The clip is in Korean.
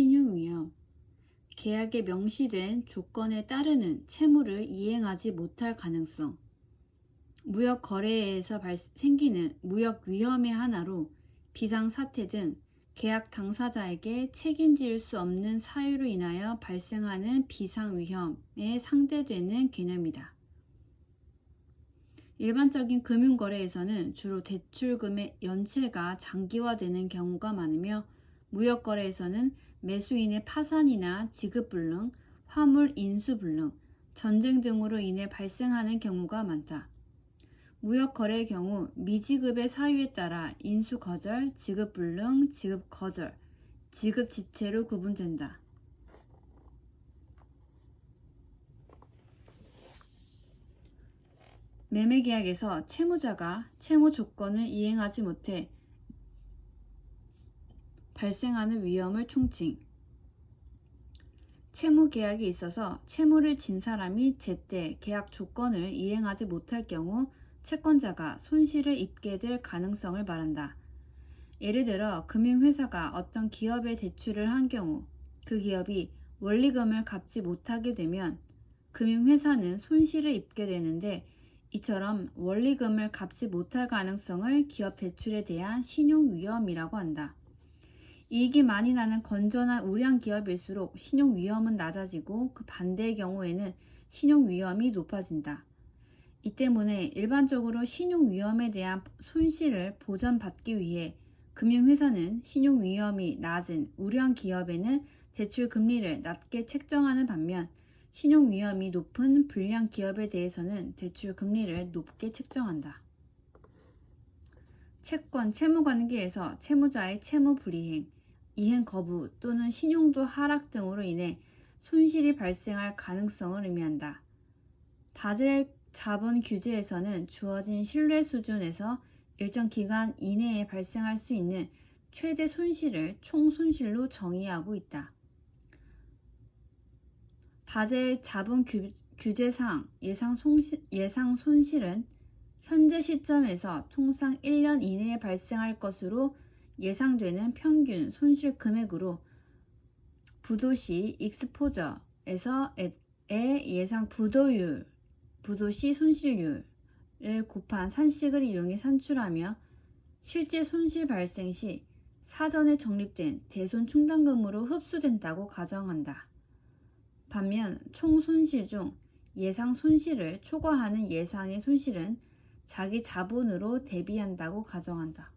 신용위험 계약에 명시된 조건에 따르는 채무를 이행하지 못할 가능성 무역 거래에서 발, 생기는 무역 위험의 하나로 비상 사태 등 계약 당사자에게 책임질 수 없는 사유로 인하여 발생하는 비상 위험에 상대되는 개념이다. 일반적인 금융 거래에서는 주로 대출금의 연체가 장기화되는 경우가 많으며 무역 거래에서는 매수인의 파산이나 지급불능, 화물 인수불능, 전쟁 등으로 인해 발생하는 경우가 많다. 무역 거래의 경우 미지급의 사유에 따라 인수 거절, 지급 불능, 지급 거절, 지급 지체로 구분된다. 매매 계약에서 채무자가 채무 조건을 이행하지 못해 발생하는 위험을 총칭. 채무 계약이 있어서 채무를 진 사람이 제때 계약 조건을 이행하지 못할 경우 채권자가 손실을 입게 될 가능성을 말한다. 예를 들어 금융회사가 어떤 기업에 대출을 한 경우 그 기업이 원리금을 갚지 못하게 되면 금융회사는 손실을 입게 되는데 이처럼 원리금을 갚지 못할 가능성을 기업 대출에 대한 신용 위험이라고 한다. 이익이 많이 나는 건전한 우량 기업일수록 신용 위험은 낮아지고 그 반대의 경우에는 신용 위험이 높아진다. 이 때문에 일반적으로 신용 위험에 대한 손실을 보전받기 위해 금융회사는 신용 위험이 낮은 우량 기업에는 대출 금리를 낮게 책정하는 반면 신용 위험이 높은 불량 기업에 대해서는 대출 금리를 높게 책정한다. 채권 채무 관계에서 채무자의 채무 불이행, 이행 거부 또는 신용도 하락 등으로 인해 손실이 발생할 가능성을 의미한다. 바젤 자본 규제에서는 주어진 신뢰 수준에서 일정 기간 이내에 발생할 수 있는 최대 손실을 총 손실로 정의하고 있다. 바젤 자본 규, 규제상 예상, 손실, 예상 손실은 현재 시점에서 통상 1년 이내에 발생할 것으로 예상되는 평균 손실 금액으로 부도시 익스포저에서 의 예상 부도율, 부도시 손실률을 곱한 산식을 이용해 산출하며 실제 손실 발생 시 사전에 적립된 대손 충당금으로 흡수된다고 가정한다. 반면 총 손실 중 예상 손실을 초과하는 예상의 손실은 자기 자본으로 대비한다고 가정한다.